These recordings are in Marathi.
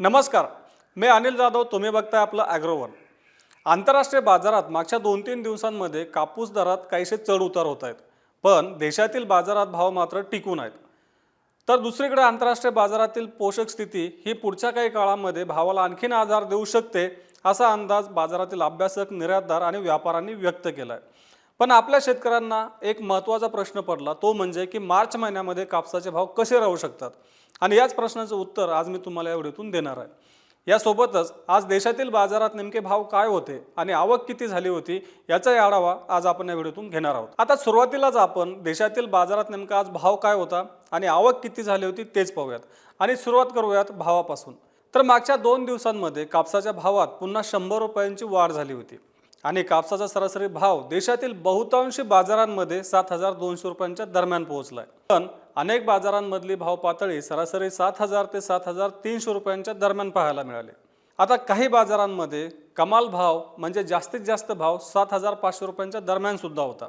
नमस्कार. मी अनिल जाधव तुम्ही बघताय आपलं ॲग्रोवन आंतरराष्ट्रीय बाजारात मागच्या दोन तीन दिवसांमध्ये कापूस दरात काहीसे चढ उतार होत आहेत. पण देशातील बाजारात भाव मात्र टिकून आहेत. तर दुसरीकडे आंतरराष्ट्रीय बाजारातील पोषक स्थिती ही पुढच्या काही काळामध्ये भावाला आणखीन आधार देऊ शकते असा अंदाज बाजारातील अभ्यासक निर्यातदार आणि व्यापाऱ्यांनी व्यक्त केला आहे पण आपल्या शेतकऱ्यांना एक महत्त्वाचा प्रश्न पडला तो म्हणजे की मार्च महिन्यामध्ये कापसाचे भाव कसे राहू शकतात? आणि याच प्रश्नाचं उत्तर आज मी तुम्हाला या व्हिडिओतून देणार आहे. यासोबतच आज देशातील बाजारात नेमके भाव काय होते आणि आवक किती झाली होती याचाही आढावा आज आपण या व्हिडिओतून घेणार आहोत. आता सुरुवातीलाच आपण देशातील बाजारात नेमका आज भाव काय होता आणि आवक किती झाली होती तेच पाहूयात. आणि सुरुवात करूयात भावापासून. तर मागच्या दोन दिवसांमध्ये कापसाच्या भावात पुन्हा शंभर रुपयांची वाढ झाली होती. आणि कापसाचा सरासरी भाव देशातील बहुतांशी बाजारांमध्ये सात हजार दोनशे रुपयांच्या दरम्यान पोहोचलाय. पण अनेक बाजारांमधली भाव पातळी सरासरी सात हजार ते सात हजार तीनशे रुपयांच्या दरम्यान पाहायला मिळाले. आता काही बाजारांमध्ये कमाल भाव म्हणजे जास्तीत जास्त भाव सात हजार पाचशे रुपयांच्या दरम्यान सुद्धा होता.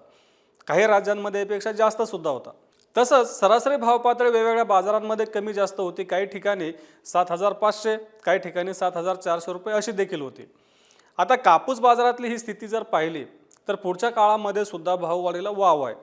काही राज्यांमध्ये यापेक्षा जास्त सुद्धा होता. तसंच सरासरी भाव पातळी वेगवेगळ्या बाजारांमध्ये कमी जास्त होती. काही ठिकाणी सात हजार पाचशे काही ठिकाणी सात हजार चारशे रुपये अशी देखील होती. आता कापूस बाजारातली ही स्थिती जर पाहिली तर पुढच्या काळामध्ये सुद्धा भाववाढीला वाव आहे.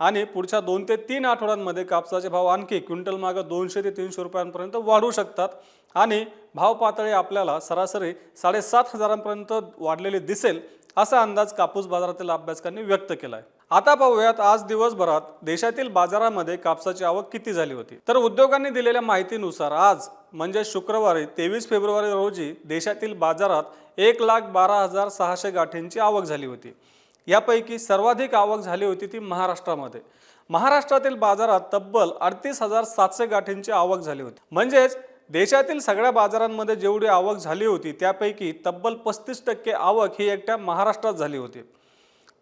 आणि पुढच्या दोन ते तीन आठवड्यांमध्ये कापसाचे भाव आणखी क्विंटल मागं दोनशे ते तीनशे रुपयांपर्यंत वाढू शकतात. आणि भाव पातळी आपल्याला सरासरी साडेसात हजारांपर्यंत वाढलेली दिसेल असा अंदाज कापूस बाजारातील अभ्यासकांनी व्यक्त केला आहे आता पाहूयात आज दिवसभरात देशातील बाजारामध्ये कापसाची आवक किती झाली होती? तर उद्योगांनी दिलेल्या माहितीनुसार आज म्हणजे शुक्रवारी तेवीस फेब्रुवारी रोजी देशातील बाजारात एक लाख बारा हजार सहाशे गाठींची आवक झाली होती. यापैकी सर्वाधिक आवक झाली होती ती महाराष्ट्रामध्ये. महाराष्ट्रातील बाजारात तब्बल अडतीस हजार सातशे गाठींची आवक झाली होती. म्हणजेच देशातील सगळ्या बाजारांमध्ये जेवढी आवक झाली होती त्यापैकी तब्बल पस्तीस टक्के आवक ही एकट्या महाराष्ट्रात झाली होती.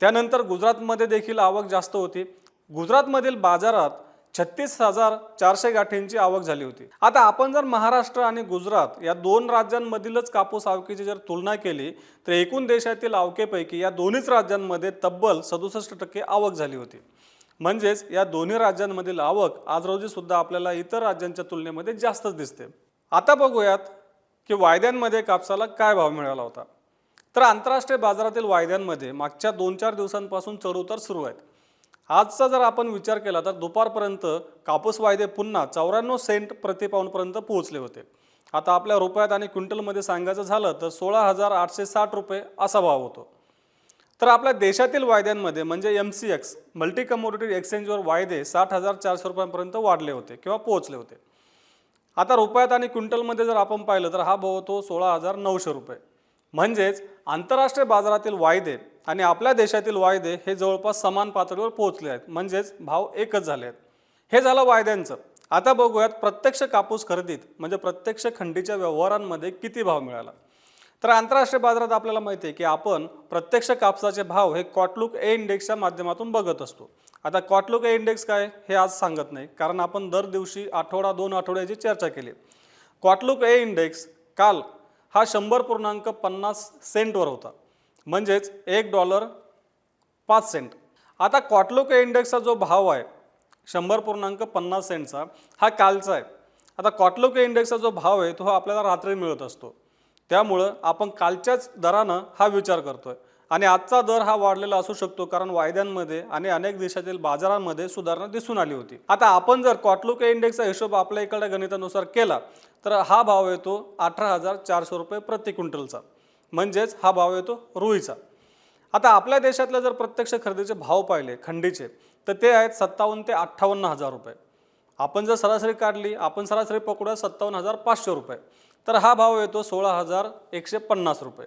त्यानंतर गुजरातमध्ये देखील आवक जास्त होती. गुजरातमधील बाजारात छत्तीस हजार चारशे गाठींची आवक झाली होती. आता आपण जर महाराष्ट्र आणि गुजरात या दोन राज्यांमधीलच कापूस आवकीची जर तुलना केली तर एकूण देशातील आवकेपैकी या दोन्हीच राज्यांमध्ये तब्बल सदुसष्ट टक्के आवक झाली होती. म्हणजेच या दोन्ही राज्यांमधील आवक आज रोजी सुद्धा आपल्याला इतर राज्यांच्या तुलनेमध्ये जास्तच दिसते. आता बघूयात की वायद्यांमध्ये कापसाला काय भाव मिळाला होता. तर आंतरराष्ट्रीय बाजारातील वायद्यांमध्ये मागच्या दोन चार दिवसांपासून चढउतार सुरू आहेत. आजचा जर आपण विचार केला तर दुपारपर्यंत कापूस वायदे पुन्हा चौऱ्याण्णव सेंट प्रतिपाऊंडपर्यंत पोहोचले होते. आता आपल्या रुपयात आणि क्विंटलमध्ये सांगायचं झालं तर सोळा हजार आठशे साठ रुपये असा भाव होतो. तर आपल्या देशातील वायद्यांमध्ये म्हणजे M C X multi commodity एक्सचेंजवर वायदे साठ हजार चारशे रुपयांपर्यंत वाढले होते किंवा पोहोचले होते. आता रुपयात आणि क्विंटलमध्ये जर आपण पाहिलं तर हा भाव होतो सोळा हजार नऊशे रुपये. म्हणजेच आंतरराष्ट्रीय बाजारातील वायदे आणि आपल्या देशातील वायदे हे जवळपास समान पातळीवर पोहोचले आहेत. म्हणजेच भाव एकच झाले आहेत. हे झालं वायद्यांचं. आता बघूयात प्रत्यक्ष कापूस खरेदीत म्हणजे प्रत्यक्ष खंडीच्या व्यवहारांमध्ये किती भाव मिळाला? तर आंतरराष्ट्रीय बाजारात आपल्याला माहिती आहे की आपण प्रत्यक्ष कापसाचे भाव हे कॉटलुक ए इंडेक्सच्या माध्यमातून बघत असतो. आता कॉटलुक ए इंडेक्स काय हे आज सांगत नाही कारण आपण दर दिवशी आठवडा दोन आठवड्याची चर्चा केली. कॉटलुक ए इंडेक्स काल हा शंभर पूर्णांक पन्नास सेंटवर होता. म्हणजेच एक डॉलर पाच सेंट. आता कॉटलोक इंडेक्सचा जो भाव आहे शंभर पूर्णांक पन्नास सेंटचा हा कालचा आहे. आता कॉटलोक इंडेक्सचा जो भाव आहे तो आपल्याला रात्री मिळत असतो. त्यामुळं आपण कालच्याच दरानं हा विचार करतो आहे आणि आजचा दर हा वाढलेला असू शकतो कारण वायद्यांमध्ये आणि अनेक देशातील बाजारांमध्ये सुधारणा दिसून आली होती. आता आपण जर कॉटलुक इंडेक्सचा हिशोब आपल्या इकडे गणितानुसार केला तर हा भाव येतो अठरा हजार चारशे रुपये प्रति क्विंटलचा. म्हणजेच हा भाव येतो रुईचा. आता आपल्या देशातल्या जर प्रत्यक्ष खरेदीचे भाव पाहिले खंडीचे तर ते आहेत सत्तावन्न ते अठ्ठावन्न हजार रुपये. आपण जर सरासरी काढली आपण सरासरी पकडूया सत्तावन्न हजार पाचशे रुपये. तर हा भाव येतो सोळा हजार एकशे पन्नास रुपये.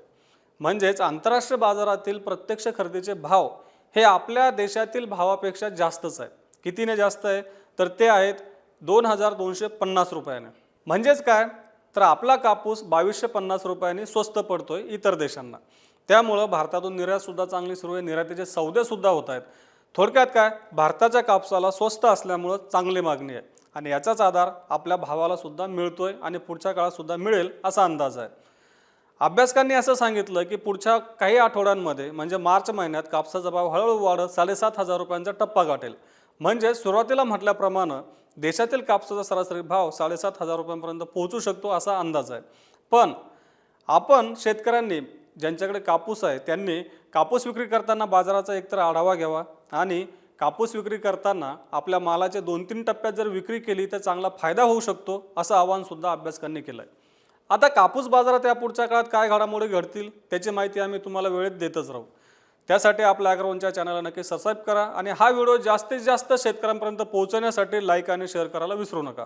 म्हणजेच आंतरराष्ट्रीय बाजारातील प्रत्यक्ष खरेदीचे भाव हे आपल्या देशातील भावापेक्षा जास्तच आहे कितीने जास्त आहे? तर ते आहेत दोन हजार दोनशे पन्नास रुपयाने. म्हणजेच काय? तर आपला कापूस बावीसशे पन्नास रुपयांनी स्वस्त पडतोय इतर देशांना. त्यामुळं भारतातून निर्यातसुद्धा चांगली सुरू आहे. निर्यातीचे सौदेसुद्धा होत आहेत. थोडक्यात काय? भारताच्या कापसाला स्वस्त असल्यामुळं चांगली मागणी आहे. आणि याचाच आधार आपल्या भावाला सुद्धा मिळतोय आणि पुढच्या काळात सुद्धा मिळेल असा अंदाज आहे. अभ्यासकांनी असं सांगितलं की पुढच्या काही आठवड्यांमध्ये म्हणजे मार्च महिन्यात कापसाचा भाव हळूहळू वाढत साडेसात हजार रुपयांचा टप्पा गाठेल. म्हणजे सुरुवातीला म्हटल्याप्रमाणे देशातील कापसाचा सरासरी भाव साडेसात हजार रुपयांपर्यंत पोहोचू शकतो असा अंदाज आहे. पण आपण शेतकऱ्यांनी ज्यांच्याकडे कापूस आहे त्यांनी कापूस विक्री करताना बाजाराचा एकतर आढावा घ्यावा आणि कापूस विक्री करताना आपल्या मालाच्या दोन तीन टप्प्यात जर विक्री केली तर चांगला फायदा होऊ शकतो असं आवाहनसुद्धा अभ्यासकांनी केलं आहे आता कापूस बाजारात या पुढच्या काळात काय घडामोडी घडतील त्याची माहिती आम्ही तुम्हाला वेळेत देतच राहू. त्यासाठी आपल्या अॅग्रोवनच्या चॅनलला नक्की सबस्क्राईब करा आणि हा व्हिडिओ जास्तीत जास्त शेतकऱ्यांपर्यंत पोहोचवण्यासाठी लाईक आणि शेअर करायला विसरू नका.